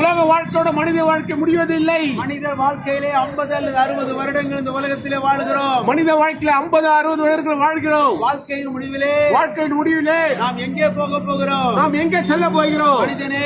உலக வாழ்க்கையோட மனித வாழ்க்கை முடிவதில்லை. மனித வாழ்க்கையிலே ஐம்பது அல்லது அறுபது வருடங்கள் இந்த உலகத்திலே வாழுகிறோம். மனித வாழ்க்கையில ஐம்பது அறுபது வருடங்கள் வாழ்கிறோம். வாழ்க்கையின் முடிவிலே வாழ்க்கையின் முடிவிலே நாம் எங்கே போக போகிறோம்? நாம் எங்கே செல்ல போகிறோம்? மனிதனே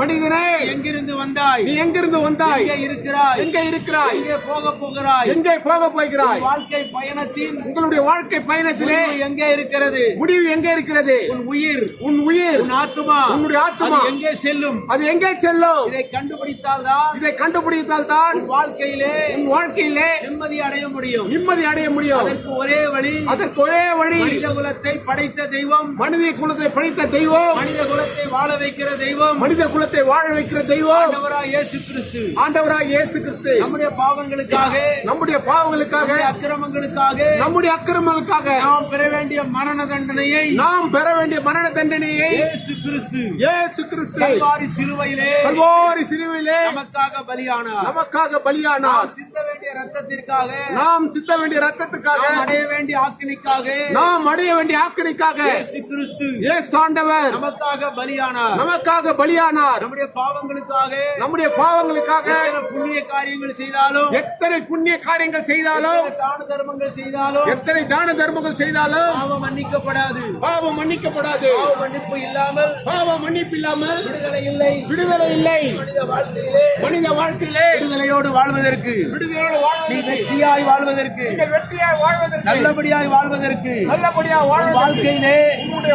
மனிதனே எங்கிருந்து வந்தாய்? நீ எங்கிருந்து வந்தாய்? எங்கே இருக்கிறாய்? எங்கே இருக்கிறாய்? எங்கே போக போகிறாய்? எங்கே போக போகிறாய்? வாழ்க்கை பயணத்தின் உங்களுடைய வாழ்க்கை பயணத்திலே எங்கே இருக்கிறது? முடிவு எங்கே இருக்கிறது? உன் உயிர் உன் உயிர் உன் ஆத்துமா உன்னுடைய ஆத்துமா. அது எங்கே செல்லும்? அது எங்கே செல்லும்? இதை கண்டுபிடித்தால்தான் இதை கண்டுபிடித்தால் தான் வாழ்க்கையிலே உன் வாழ்க்கையிலே நிம்மதி அடைய முடியும். நிம்மதி அடைய முடியும். அதற்கு ஒரே வழி அதற்கு ஒரே வழி மனித குலத்தை படைத்த தெய்வம். மனித குலத்தை படைத்த தெய்வம். மனித குலத்தை வாழ வைக்கிற தெய்வம். மனித குலத்தை வாழ வைக்கிற தெய்வம். ஆண்டவராய் இயேசு கிறிஸ்து. ஆண்டவராக இயேசு கிறிஸ்து. நம்முடைய பாவங்களுக்காக நம்முடைய பாவங்களுக்காக அக்கிரமங்களுக்காக நம்முடைய அக்கிரமங்களுக்காக நாம் பெற வேண்டிய மரண தண்டனையை நாம் பெற வேண்டிய மரண தண்டனையை இயேசு கிறிஸ்து. இயேசு கிறிஸ்து. கல்வாரி சிலுவையிலே கல்வாரி சிலுவையிலே நமக்காக பலியானார். நமக்காக பலியானார். சிந்த வேண்டிய ரத்தத்திற்காக நாம் சித்த வேண்டிய ரத்தத்துக்காக அடைய வேண்டிய ஆக்கினிக்காக நாம் அடைய வேண்டிய ஆக்கணிக்காக இயேசு கிறிஸ்து இயேசு ஆண்டவர் நமக்காக பலியானார். நமக்காக பலியானார். நம்முடைய பாவங்களுக்காக நம்முடைய பாவங்களுக்காக புண்ணிய காரியங்கள் செய்தாலும் எத்தனை புண்ணிய காரியங்கள் செய்தாலும் தான தர்மங்கள் செய்தாலும் எத்தனை தான தர்மங்கள் செய்தாலும் பாவம் மன்னிக்கப்படாது. பாவம் மன்னிக்கப்படாது. பாவ மன்னிப்பு இல்லாமல் பாவம் மன்னிப்பு இல்லாமல் விடுதலை இல்லை. விடுதலை இல்லை. மனித வாழ்க்கையிலே மனித வாழ்க்கையிலே விடுதலையோடு வாழ்வதற்கு விடுதலையோடு நீ வெற்றியாய் வாழ்வதற்கு. வெற்றியாய் வாழ்வதற்கு. நல்லபடியாய் வாழ்வதற்கு. நல்லபடியா உன் வாழ்வதற்கு. வாழ்க்கையிலே உங்களுடைய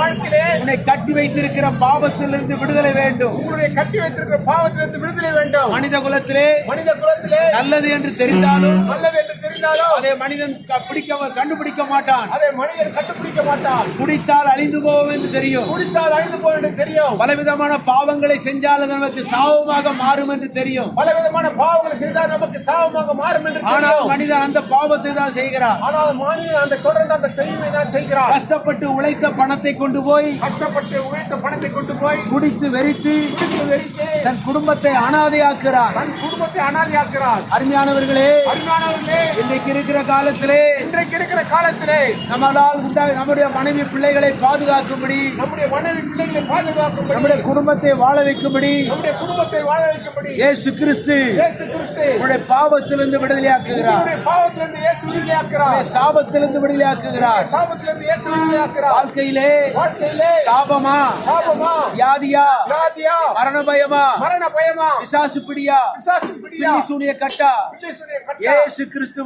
வாழ்க்கையிலே உன்னை கட்டி வைத்திருக்கிற பாவத்திலிருந்து விடுதலை வேண்டும். உங்களுடைய கட்டி வைத்திருக்கிற பாவத்திலிருந்து விடுதலை வேண்டும். மனித குலத்திலே மனித குலத்திலே நல்லது என்று தெரிந்தாலும் நல்லது என்று தெரிந்தாலும் அதை மனிதன் பிடிக்க கண்டுபிடிக்க மாட்டான். அதை மனிதன் கண்டுபிடிக்க மாட்டார் குடித்தால் அழிந்து போவோம் என்று தெரியும். குடித்தால் அழிந்து போய் என்று தெரியும். பலவிதமான பாவங்களை செஞ்சால் அது நமக்கு சாபமாக மாறும் என்று தெரியும். பல விதமான பாவங்களை செய்தால் நமக்கு சாபமாக மாறும் என்று ஆனால் மனிதன் அந்த பாவத்தை தான் செய்கிறான். ஆனால் மனிதன் அந்த தொடர்ந்து அந்த தெய்வை தான் செய்கிறார் கஷ்டப்பட்டு உழைத்த பணத்தை கொண்டு போய் கஷ்டப்பட்டு உழைத்த பணத்தை கொண்டு போய் குடித்து வெறித்து குடித்து வெறித்து தன் குடும்பத்தை அனாதையாக்குறான் தன் குடும்பத்தை அனாதையாக்குறார் அருமையானவர்களே அருமையானவர்களே இன்றைக்கு இருக்கிற காலத்திலே இன்றைக்கு இருக்கிற காலத்திலே நம்மளால் உண்டாக நம்முடைய மனைவி பிள்ளைகளை பாதுகாக்கும்படி நம்முடைய மனைவி பிள்ளைகளை பாதுகாக்கும்படி நம்முடைய குடும்பத்தை வாழ வைக்கும்படி நம்முடைய குடும்பத்தை வாழ வைக்கும்படி இயேசு கிறிஸ்து இயேசு கிறிஸ்து உன்னுடைய பாவத்திலிருந்து விடுதலையாக்குகிறார். நம்முடைய பாவத்திலிருந்து இயேசு விடுதலையாக்குறார் உன்னுடைய சாபத்திலிருந்து விடுதலையாக்குகிறார். சாபத்திலிருந்து இயேசு விடுதலையாக்குறார் வாழ்க்கையிலே வாழ்க்கையிலே சாபமா? சாபமா? வியாதியா? வியாதியா? மரண பயமா மரண பயமா பிசாசு பிடியா பிசாசு பிடியா பில்லி சூனிய கட்டா பில்லி சூனிய கட்டா இயேசு கிறிஸ்து